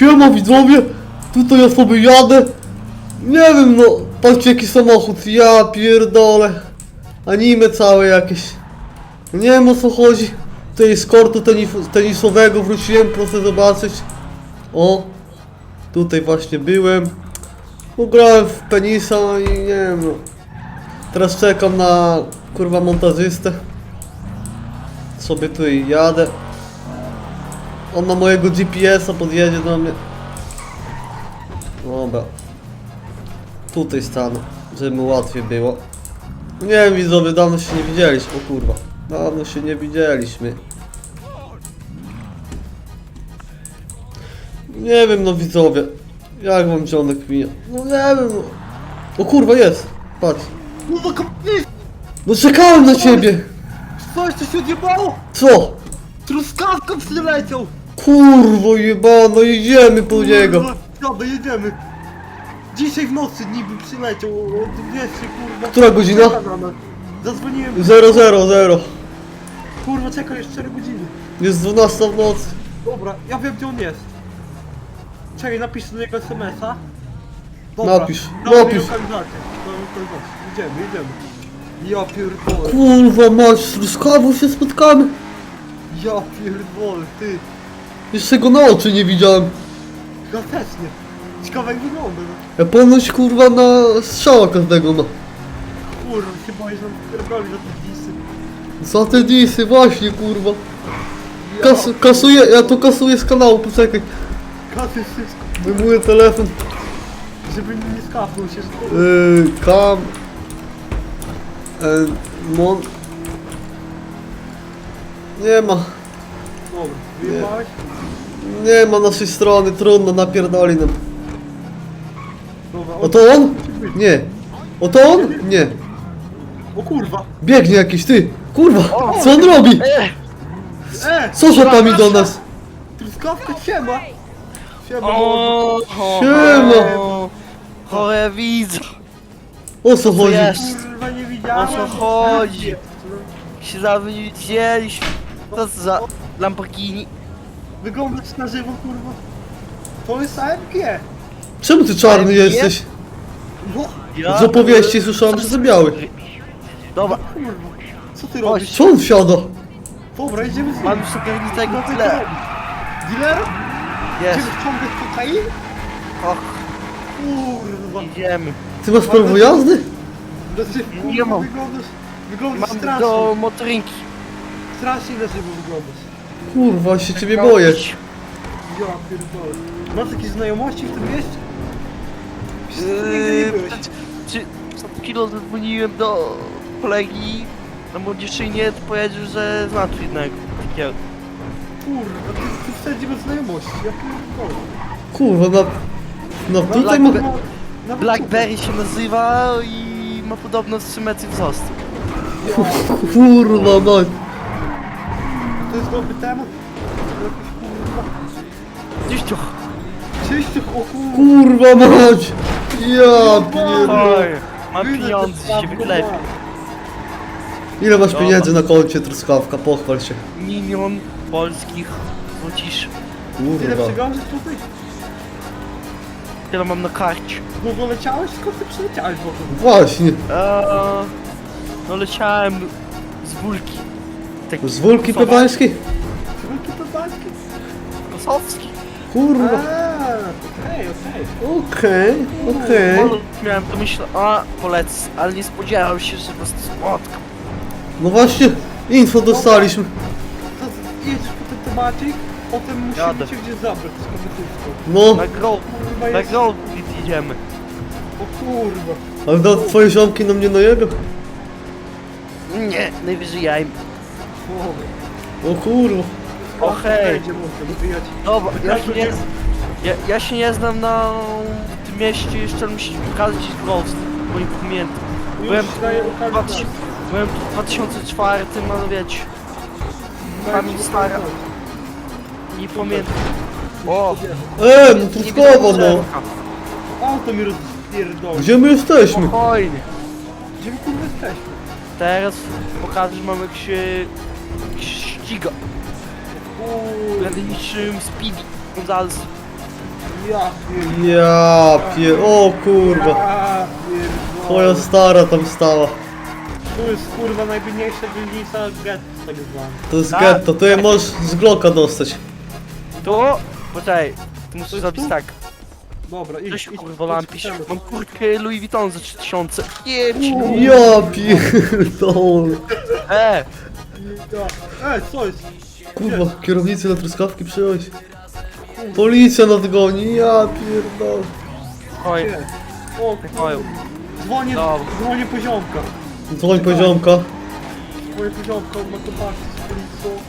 Siema widzowie, tutaj ja sobie jadę. Nie wiem no, patrzcie jaki samochód, ja pierdolę. Anime całe jakieś. Nie wiem o co chodzi. Tutaj z kortu tenis- tenisowego wróciłem, proszę zobaczyć. O, tutaj właśnie byłem. Ugrałem w penisa i nie wiem no. Teraz czekam na kurwa montażystę. Sobie tutaj jadę. On na mojego GPS-a podjedzie do mnie. Dobra. Tutaj stanę, żeby mu łatwiej było. Nie wiem widzowie, dawno się nie widzieliśmy. O kurwa. Dawno się nie widzieliśmy. Nie wiem no widzowie. Jak wam dzionek mija? No nie wiem no. O kurwa jest. Patrz. No kopnij! No czekałem na ciebie. Coś tu się odjebało! Co? Truskawką przyleciał! Kurwo jebano, idziemy po niego. Dobra, jedziemy. Dzisiaj w nocy niby przyleciał o o 200, kurwa. Która godzina? Czeka na nas. Zadzwoniłem. 000. Kurwa, czekaj jeszcze 4 godziny. Jest 12 w nocy. Dobra, ja wiem gdzie on jest. Czekaj, napiszę do niego SMS-a. Napisz, dam napisz. lokalizację. Dam mi lokalizację. Idziemy, idziemy. Ja pierdolę, Kurwa mać, z się spotkamy. ja pierdolę, ty. Jeszcze go na oczy nie widziałem. Ja też nie. Ciekawe jak wygląda. no. Ja ponoć kurwa na strzała każdego ma. Kurwa, się boję, że nam pierdoli za te disy. Za te disy, właśnie kurwa. Kas kasuję, ja to kasuję z kanału, poczekaj. Kasy wszystko. Wyjmuję telefon. Żeby mi nie skapnął się. że- Yy, kam. And mon. Nie ma. Dobra, wyjebałeś? Nie ma naszej strony, trudno, napierdoli nam. Dobra, O to on? Nie. O to on? Nie. O kurwa! Biegnie jakiś, ty. Kurwa, co on robi? E! Co szatami do nas? Truskawka siema! Siema! O, Siema. o, Chore widzę, O co chodzi? jest? Kurwa nie O widziałem! co chodzi? Się zawiedzieliśmy. Co to za Lamborghini? Wyglądasz na żywo kurwa! To jest AMG! Czemu ty czarny Nie? jesteś? No Ja? Z opowieści słyszałem, że ty biały. Dobra, kurwa! Co ty robisz? Co on wsiada? Dobra, idziemy z nim! mam już ogarnitego No to tyle. co? Dealer? Jest, Idziemy wciągać kokain? och, Kurwa! idziemy. Ty masz prawo jazdy? Znaczy, Nie kurwa, mam. Wyglądasz, wyglądasz Mam strasznie! do motorynki. Strasznie na żywo wyglądasz! Kurwa, się ciebie boję. Ja pierdolę. Masz jakieś znajomości w tym mieście? Przecież ty nigdy nie byłeś. przed- Czy przed chwilą zadzwoniłem do kolegi na młodzieżynie, to powiedział, że zna tu jednego takiego. Kurwa, ty, ty wszędzie bez znajomości, ja pierdolę. Kurwa, na... No tutaj Black- ma... Nawet Blackberry się nazywa i ma podobno 3 metry wzrostu. Kurwa, mać. To jest dobry temat. Tu. Czyściu, o kurwa. Kurwa, mać. Ja pierdolę. Oj, mam pieniądze, się wyklepię. Ile masz pieniędzy na koncie, truskawka? Pochwal się. Milion polskich złocisz. Tyle Kurwa. przywiążesz tutaj? Tyle mam na karcie. Znowu leciałeś? Skąd ty przyleciałeś w ogóle? Właśnie. Eee, no leciałem z Bulki. Taki Z Wólki kosowa- Pewańskiej? Wielki? Kosowski. Kurwa. Aaa, okej, okej. Okej, okej. Miałem to myślę, a polecę, ale nie spodziewałem się, że was spotkam. No właśnie, info dostaliśmy. To z- jedź po ten temacik, potem musimy Jadę. cię gdzieś zabrać z. No, Na Kurwa na jest... grove jedziemy. O kurwa. ale do twoje ziomki na mnie najebią. Nie, najwyżej ja im. O kurwa. O hej. Dobra, ja Tak, się nie, ja, ja się nie znam na tym mieście, jeszcze musi pokazać grove, bo nie pamiętam. Byłem tu, w lokalizację. 2000 byłem tu w 2004, ale wiecie, pamięć stara. nie pamiętam. O, E, no nie truskowo no. drzewka. Auto mi rozpierdoli. Gdzie my jesteśmy? Spokojnie. Gdzie my kurwa jesteśmy? Teraz pokażę, że mamy jak się jak się ściga. Będę niczym Speedy Gonzales. Ja pierdolę. Ja pier... O kurwa. Ja Twoja stara tam stała. Tu jest kurwa najbiedniejsza dzielnica getto tak zwana. To jest Tak. getto, to je możesz z Glocka dostać. Tu? Poczekaj, ty musisz zrobić tu? tak. Dobra, idź, Coś idź, kurwa idź, lampisz. idź. Mam kurtkę Louis Vuitton za 3000. Jedź! Ja pierdolę. E! Ej, co jest? Kurwa, kierownicy na truskawki przyjąłeś. Policja nadgoni, ja pierdolę. Oj, Nie. O, oj. dzwonię, Dobra. dzwonię poziomka. Dzwoń poziomka. Dzwonię poziomka, on ma kontakt z policją.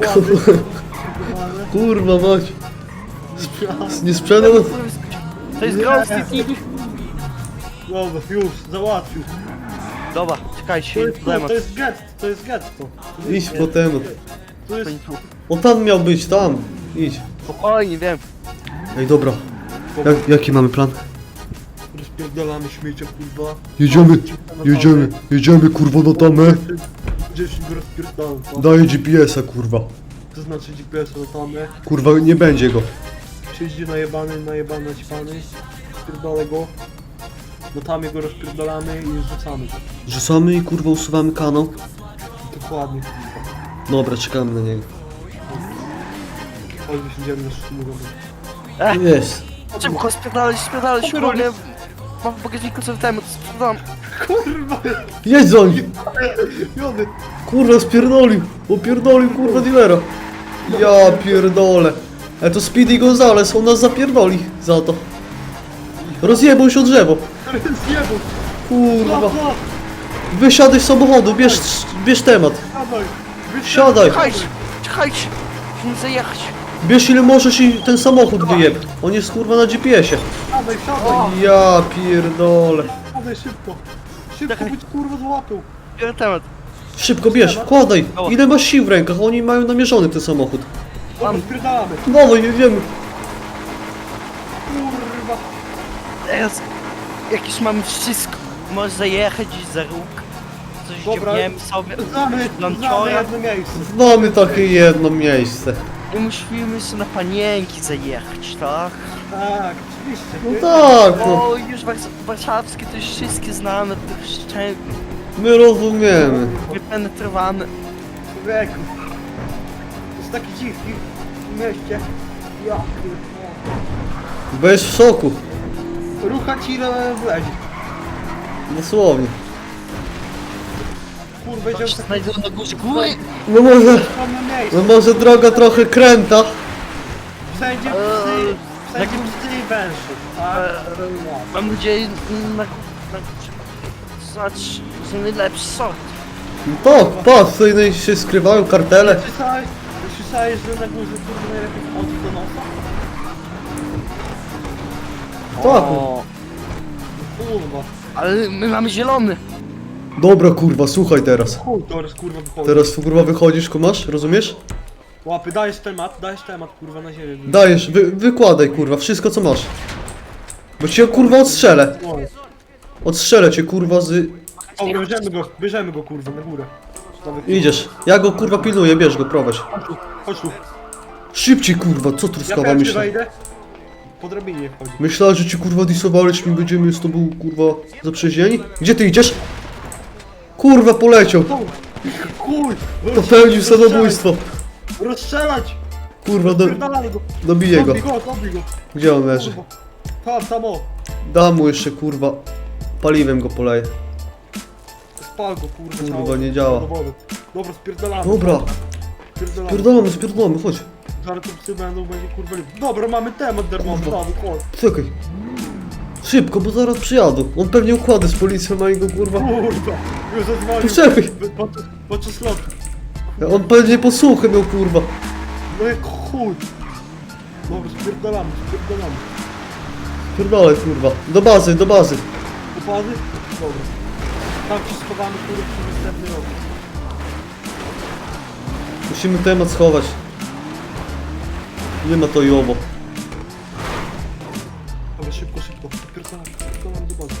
Dokładnie. Kurwa mać. Nie sprzedał? To jest Ground City. Dobra, już, załatwił. Dobra, To czekajcie, jest, to, temat. to jest getto, to jest getto. To Idź jest po temat. To jest... On tam miał być, tam. Idź. Spokojnie, wiem. Ej, dobra. Jak, jaki mamy plan? Rozpierdalamy śmiecia, kurwa. Jedziemy, jedziemy, jedziemy kurwa na tamę. Gdzieś go rozpierdalam, to. Daję GPS-a kurwa. To znaczy GPS na tamę. Kurwa nie będzie go. Siedzi najebany, najebany, naćpany. Spierdolę go. Na tamie go rozpierdalamy i rzucamy. Rzucamy i kurwa usuwamy kanał. Dokładnie. Dobra, czekamy na niego. Chodź, wysiądziemy na sztumurową. Jest. Szybko, spierdalać, spierdalać, Co kurde. Mam w bagażniku cały temat, sprzedam. Kurwa! Jedź za nim. Jody! Kurwa spierdolił. Opierdolił kurwa dealera. Ja pierdolę. E to Speedy Gonzales, on nas zapierdoli za to. Rozjebał się o drzewo. Zjebał! Kurwa. Wysiadaj z samochodu, bierz, bierz temat. Siadaj! Siadaj. Czekajcie, czekajcie. Musimy zajechać. Bierz ile możesz i ten samochód wyjeb. On jest kurwa na GPS-ie. Siadaj, siadaj! Ja pierdolę. Siadaj szybko! Szybko, Czekaj. być kurwa złapią! Biorę temat. Szybko bierz, wkładaj. Ile masz sił w rękach? Oni mają namierzony ten samochód. Dobra, spierdalamy! Dawaj, jedziemy. Teraz, jak już mamy wszystko, możesz zajechać gdzieś za róg. Coś Dobra. dziabniemy sobie. Znamy, znamy Lanciora. jedno miejsce. Znamy takie jedno miejsce. I musimy jeszcze na panienki zajechać, tak? Tak, oczywiście. No tak, no. O, już wars warszawskie to już wszystkie znane, to już szczę- My rozumiemy. wypenetrowane. Człowieku. To jest taki dziwki w mieście. Ja pierdolę. W szoku. Ruchać ile wlezie. Dosłownie. Kurwa, To idziemy się tak znajdą na górze góry. No może, miejsce. no może droga trochę kręta. Wszędzie Eee, psy, wszędzie psy i węży. Tak? Eee, Mam nadzieję, na, na, to znaczy, że najlepszy sort. No tak, patrz, tutaj się skrywają kartele. Słyszałeś, słyszałeś, że na górze kurwa najlepiej wchodzi do nosa? Tak. O, Kurwa. ale my mamy zielony. Dobra kurwa, słuchaj teraz. Chuj, teraz kurwa wychodzi. Teraz kurwa wychodzisz, kumasz, rozumiesz? Łapy, dajesz temat, dajesz temat kurwa na ziemię. Dajesz, wy, wykładaj kurwa, wszystko co masz. Bo cię kurwa odstrzelę. O, Odstrzelę cię kurwa z... Dobra, bierzemy go, bierzemy go kurwa na górę. Nawet- Idziesz. Ja go kurwa pilnuję, bierz go, prowadź. Chodź tu, chodź tu. Szybciej kurwa, co Ja truskawa pierwszy myślę. wejdę. Po drabinie wchodzi. Myślałeś, że ci kurwa disowałeś, mi będziemy z tobą kurwa zaprzyjaźnieni? Gdzie ty idziesz? Kurwa poleciał. Chuj! Popełnił samobójstwo. Rozstrzelać! Kurwa, do, go! dobiję go. Dobij go, dobij go! Gdzie on leży? Kurwa. Tam, tam o! Dam mu jeszcze kurwa. Paliwem go poleję. Spal go kurwa Kurwa, nie działa. Do wody. Dobra, spierdalamy. Dobra, Spierdalamy. spierdolamy, spierdolamy, chodź. Psy będą, będzie kurwa... Dobra, mamy temat darmowy, Kurwa. chodź. Czekaj. Szybko, bo zaraz przyjadą. On pewnie układy z policją ma i go kurwa. Kurwa! Już zadzwonił. Poczekaj. Podczas- Podczas lotu. On pewnie posłuchę miał kurwa. No jak chuj! Dobra, spierdalamy, spierdalamy. Pierdolę kurwa. Do bazy, do bazy. Upady? Dobra. Tam ci schowamy kurwa przy następny rok. Musimy temat schować. Nie na to i owo. Ale szybko, szybko. Pierdolam, pierdolam do bazy.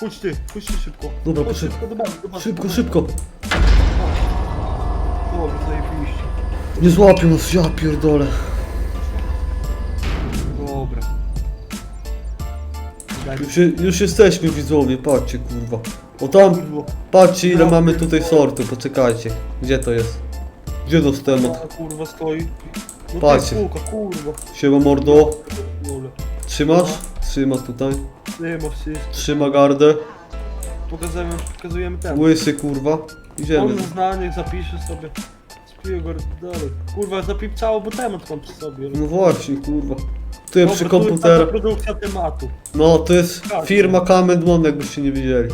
Chodź ty, chodź ty szybko. Dobra, chodź szybko do bazy, do bazy. Szybko, szybko. Dobra, zajebiście. Nie złapią nas, ja pierdolę. Dobra. Już, już jesteśmy widzowie, patrzcie kurwa. O tam, patrzcie ile mamy tutaj sortu, poczekajcie. Gdzie to jest? Gdzie to temat? A, kurwa stoi. No to jest kółka, kurwa. Siema mordo. Dole. Trzymasz? Trzyma tutaj. Nie ma. Trzyma gardę. Pokazujemy, pokazujemy ten. Łysy kurwa. Idziemy. On zna, niech zapisze sobie. Spiję go dalej. Kurwa, zapipcało, bo temat mam przy sobie. No właśnie kurwa. Tu jest przy Dobra, to jest taka komputerach. produkcja tematu. No to jest Tak. firma Kamen Mon, jakbyście nie widzieli.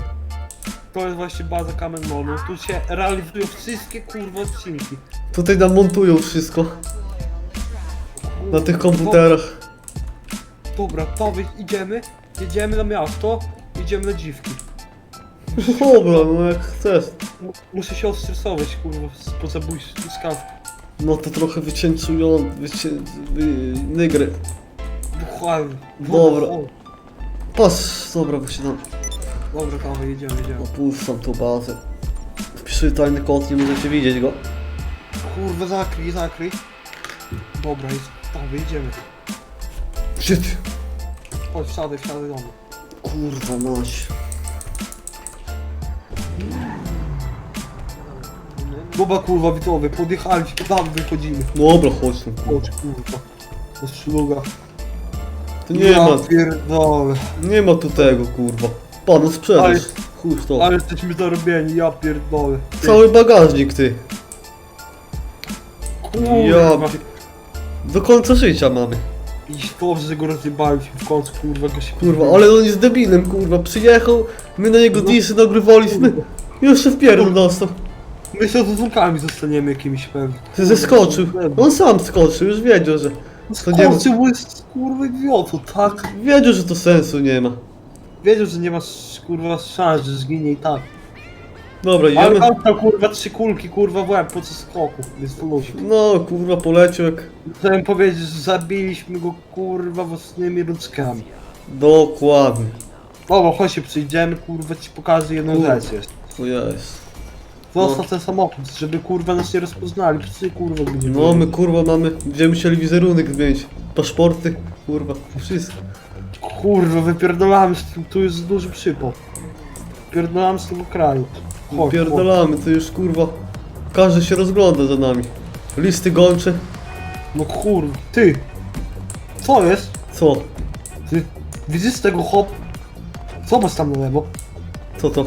To jest właśnie baza Kamen Monu. Tu się realizują wszystkie kurwa odcinki. Tutaj nam montują wszystko. Na tych komputerach. Dobra, powiedz, idziemy, jedziemy na miasto, idziemy na dziwki. Dobra, no jak chcesz. M- Muszę się odstresować, kurwa, z- po zabójstwie skawki. No to trochę wycięcują, wycię... wy... nygry. Dokładnie. Dobra. Pas, dobra, bo się tam Dobra, dawaj, jedziemy, jedziemy. opuszczam tą bazę. Wpisuję tajny kod, nie możecie widzieć go. Kurwa, zakryj, zakryj. Dobra, jest, dawaj, jedziemy. Gdzie ty? Chodź, wsiadaj, wsiadaj do mnie. Kurwa mać. Dobra, kurwa, widzowie, podjechaliśmy, tam wychodzimy. Dobra, chodź tam. kurwa. Chodź, kurwa. To jest szluga. Tu nie ja ma, pierdolę. nie ma tu tego kurwa. Panu sprzedaż. Chuj w to. Ale jesteśmy zarobieni, ja pierdolę. Ty, Cały bagażnik ty. kurwa. Ja pi- Do końca życia mamy. I dobrze, że go rozjebaliśmy w końcu, kurwa, go się Kurwa, ale on jest debilem, kurwa. Przyjechał, my na niego No. disy nagrywaliśmy. Jeszcze w pierdol dostał. My się z zwłokami zostaniemy jakimiś pewnie. Zeskoczył. On sam skoczył, już wiedział, że... to nie ma- Skoczył, bo jest kurwa idiotą, tak? Wiedział, że to sensu nie ma. Wiedział, że nie masz kurwa szans, że zginie i tak. Dobra, Ale idziemy. tam kurwa trzy kulki kurwa w łeb po co skoku, jest luzik. No, kurwa, poleciał jak... Chciałem powiedzieć, że zabiliśmy go kurwa własnymi ludzkami. Dokładnie. Dobra, chodź się przyjdziemy, kurwa ci pokażę jedną Kurwa. rzecz jest. To jest. Zostaw ten samochód, żeby kurwa nas nie rozpoznali, psy kurwa będziemy. No, my kurwa mamy... Będziemy musieli wizerunek zmienić. Paszporty, kurwa, wszystko. Kurwa, wypierdolamy z tym, tu jest duży przypał. Wypierdolamy z tego kraju. Chodź. Pierdolamy, to już kurwa... Każdy się rozgląda za nami. Listy gończe. No kurwa, ty! Co jest? Co? Ty widzisz tego hop? Zobacz tam na lewo. Co to?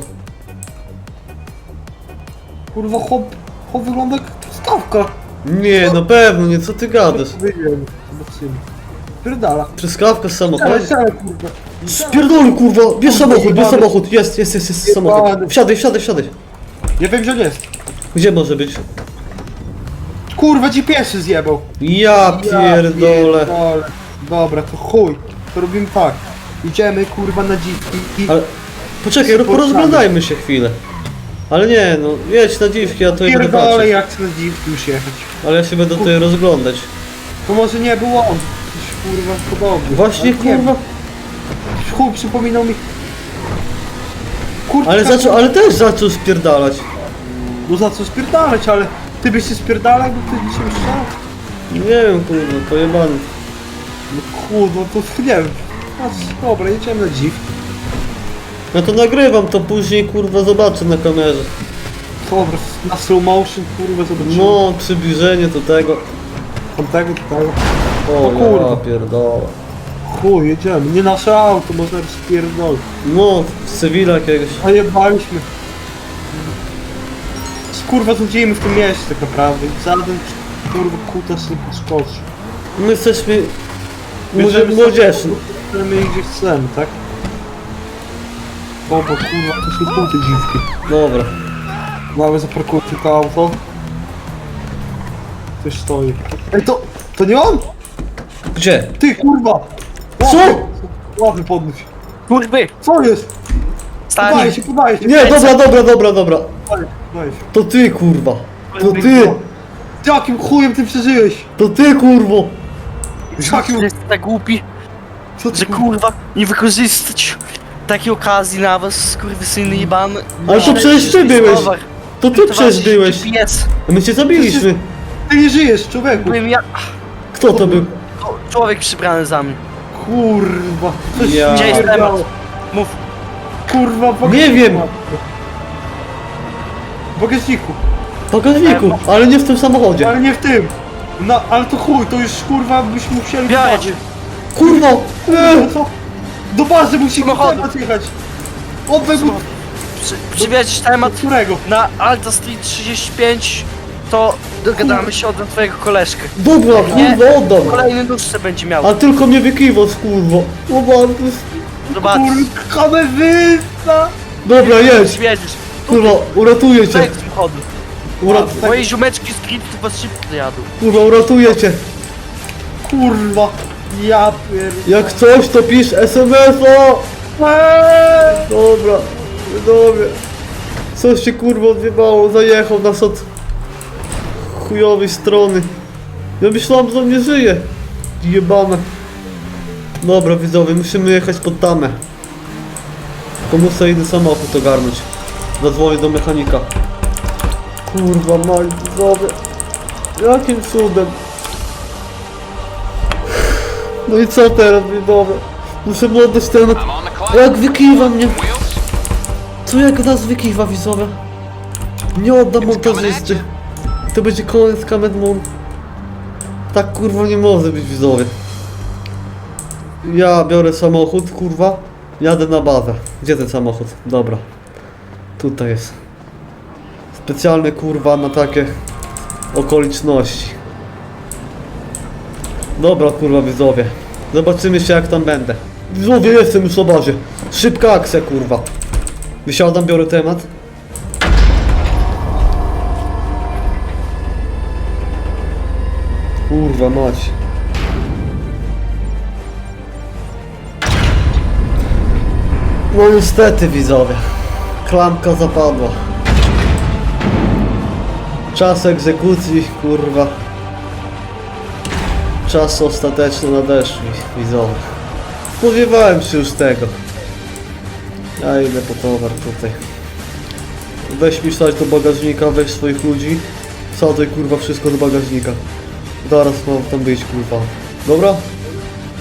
Kurwa hop, hop wygląda jak stawka. Nie, na pewno nie, co ty gadasz? Wyjdziemy, zobaczymy. Pierdala. Truskawka z samochodu? Ale siadaj kurwa. Spierdolę kurwa, bierz samochód, bierz samochód, jest, jest, jest, jest samochód. Wsiadaj, wsiadaj, wsiadaj. Ja wiem gdzie on jest. Gdzie może być? Kurwa ci pieszy zjebał. Ja pierdolę. pierdolę. Dobra, to chuj. To robimy tak. Idziemy kurwa na dziwki i... Ale poczekaj, Spotkamy. porozglądajmy się chwilę. Ale nie, no jedź na dziwki, ja tutaj będę Pierdolę patrzeć. jak chcę na dziwki już jechać. Ale ja się będę tutaj rozglądać. To może nie był on. Kurwa podobny. Właśnie Ale nie kurwa. Chuj przypominał mi... Kurczę, Ale zaczął, ale też zaczął spierdalać. No za co spierdalać, ale ty byś się spierdalał, jakby ktoś dzisiaj strzelał? Nie wiem kurwa, pojebany. No kurwa, to nie wiem. No, dobra, jedziemy na dziw. No to nagrywam to później kurwa zobaczę na kamerze. Dobra, na slow motion, kurwa, zobaczymy. No, przybliżenie do tego. Tamtego, tego. O O kurwa. ja pierdolę. Chuj, jedziemy. Nie nasze auto, można rozpierdolić. No, z cywila jakiegoś. A jebaliśmy. Kurwa, znudzimy w tym mieście tak naprawdę. I Żaden kurwa kutas nie podskoczy. My jesteśmy może Bierzemy młodzieżni. Chcemy gdzie chcemy, tak? Dobra, kurwa, to są te dziwki. Dobra. Mamy zaparkuję tylko auto. Ktoś stoi. Ej, to... To nie on? Gdzie? Ty, kurwa! Co? Łapy podnieś. Kurwy! Co jest? Podaję się, podaję się. Nie, dobra, dobra, dobra, dobra. Podaję, podaję się. To ty kurwa. To ty. Jakim chujem ty przeżyłeś? To ty kurwo. Jakim... Jest tak głupi, Co ty że kurwa nie wykorzystać takiej okazji na was, kurwysyny jebany. Ale to przecież ty byłeś. To ty przecież byłeś. Pies. A my cię zabiliśmy. Ty nie żyjesz, człowieku. Byłem ja... Kto to był? Człowiek przybrany za mnie. Kurwa. Coś Ja. Gdzie jest temat? Mów. Kurwa, w Nie wiem. W bagażniku. W bagażniku, ale nie w tym samochodzie. Ale nie w tym. No, ale to chuj, to już kurwa byśmy musieli bazy. cię. Kurwa! Kurwa, E, co? Do bazy musimy Samochodu. temat jechać. Obek Przy, przywieźć temat którego? na Alta Street 35, to dogadamy się od twojego koleżkę. dobra, Nie. kurwa, oddam. Kolejny nóżce będzie miał. A tylko mnie wykiwał z kurwa. O bardzo. Zobacz. Kurwa, kamerzysta! Dobra, jedź. Kurwa, uratuję cię. Projekt samochodu. Urat... Moje ziomeczki z Crypto was szybko jadą. Kurwa, uratuję cię. Kurwa, ja pier... Jak coś, to pisz SMS-a. Eee! Dobra, dobra. Coś się kurwa odjebało, zajechał nas od chujowej strony. Ja myślałem, że on nie żyje. Jebane. Dobra widzowie, musimy jechać pod tamę. To muszę inny samochód ogarnąć. Zadzwonię do mechanika. Kurwa mać widzowie. Jakim cudem? No i co teraz widzowie? Muszę mu oddać ten... Jak wykiwa mnie? Co jak nas wykiwa widzowie? Nie oddam montażysty. To będzie koniec Kamen Moon. Tak kurwa nie może być widzowie. Ja biorę samochód, kurwa. Jadę na bazę. Gdzie ten samochód? Dobra. Tutaj jest. Specjalny kurwa na takie okoliczności. Dobra kurwa widzowie. Zobaczymy się jak tam będę. Widzowie jestem już na bazie. Szybka akcja kurwa. Wysiadam, biorę temat. Kurwa mać. No niestety widzowie. Klamka zapadła. Czas egzekucji, kurwa. Czas ostateczny nadeszł, widzowie. Spodziewałem się już tego. Ja idę po towar tutaj. Weź mi wsadź do bagażnika, weź swoich ludzi. Wsadzaj kurwa wszystko do bagażnika. Zaraz mam tam wyjść kurwa. Dobra?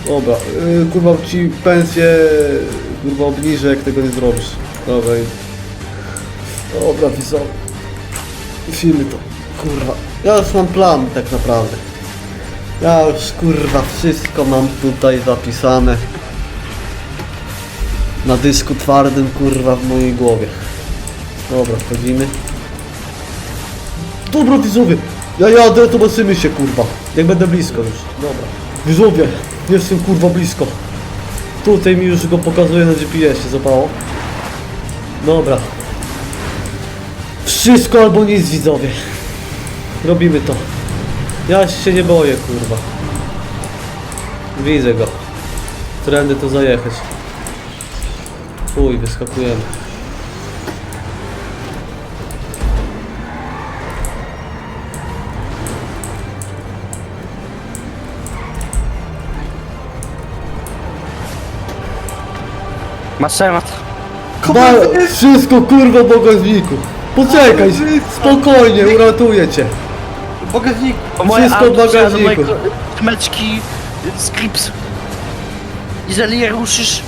Dobra, yy, kurwa ci pensję kurwa obniżę jak tego nie zrobisz. Dobra. Dobra widzą. Filmy to. Kurwa. Ja już mam plan tak naprawdę. Ja już kurwa wszystko mam tutaj zapisane na dysku twardym, kurwa, w mojej głowie. Dobra, wchodzimy. Dobra, widzowie, ja jadę, zobaczymy się, kurwa. Jak będę blisko już. Dobra. Widzowie, jestem, kurwa, blisko. Tutaj mi już go pokazuje na GPS-ie, zapało. Dobra. Wszystko albo nic, widzowie. Robimy to. Ja się nie boję, kurwa. Widzę go. Trendy to zajechać. Uj, wyskakujemy. Masz temat. Ba wszystko kurwa w bagażniku. Poczekaj, spokojnie, uratuję cię. Bagażnik. Wszystko w bagażniku. Meczki z Crips. Jeżeli je ruszysz,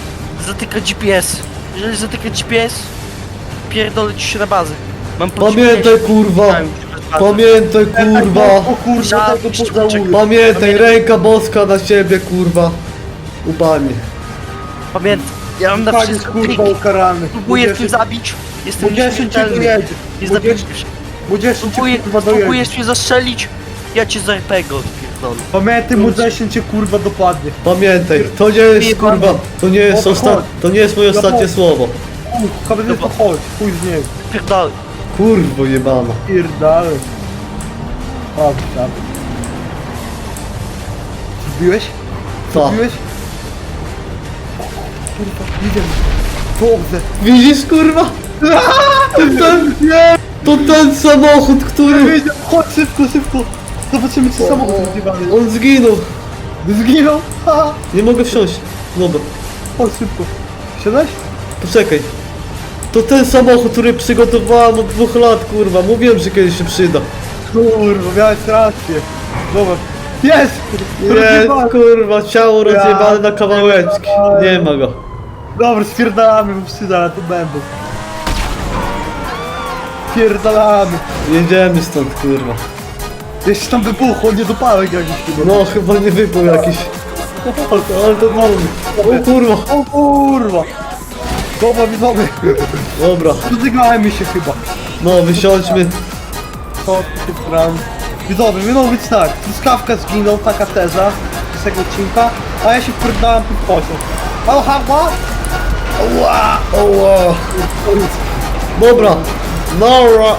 zatyka GPS. Jeżeli zatyka GPS, pierdolę ci się na bazę. Mam po Pamiętaj kurwa, pamiętaj kurwa, O kurwa, tego jeszcze pożałuję. pamiętaj, ręka boska na ciebie kurwa. Upadnie. Pamiętaj, ja mam na Panie wszystko kurwa ukarany. Próbuję tym zabić. Jestem Bo 10 cię nieśmiertelny. dojedzie. Nie Bo zabijesz 10 się. bo 10 cię Próbuję, kurwa dojedzie. próbujesz mnie zastrzelić, ja cię z RPG odpierdolę. Pamiętaj, mu 10 cię kurwa dopadnie. Pamiętaj, to nie jest kurwa, to nie jest osta chodź. to nie jest moje ostatnie słowo. Uch, kamerzysta chodź, chuj z niego. Pierdolę. Kurwo jebana. Pierdalę. O, tam. Zbiłeś? Co? Zbiłeś? Kurwa, widzę. Dobrze. Widzisz kurwa? To ten, to ten samochód, który... Chodź szybko, szybko. Zobaczymy czy samochód. On zginął. Zginął? Ha! Nie mogę wsiąść. Dobra. Chodź szybko. Siadać? Poczekaj. To ten samochód, który przygotowałem od dwóch lat, kurwa. Mówiłem, że kiedyś się przyda. Kurwa, miałeś rację. Zobacz. Jest! Jest, kurwa, ciało rozjebane na kawałeczki. Nie ma go. Dobra, spierdalamy, bo zaraz tu będą. Spierdalamy. Jedziemy stąd, kurwa. Jeszcze tam wybuchło, nie dopałek jakiś chyba. No, chyba nie wypał jakiś. Ale to wolny. O kurwa. O kurwa. Dobra, widzowie. Dobra, Rozegrałem się chyba. no wysiądźmy. Tu gram? Widzowie, miało być tak. Truskawka zginął, taka teza z tego odcinka, a ja się wpierdałem pod pociąg. O, hała! Oła, oła. Dobra, Nora.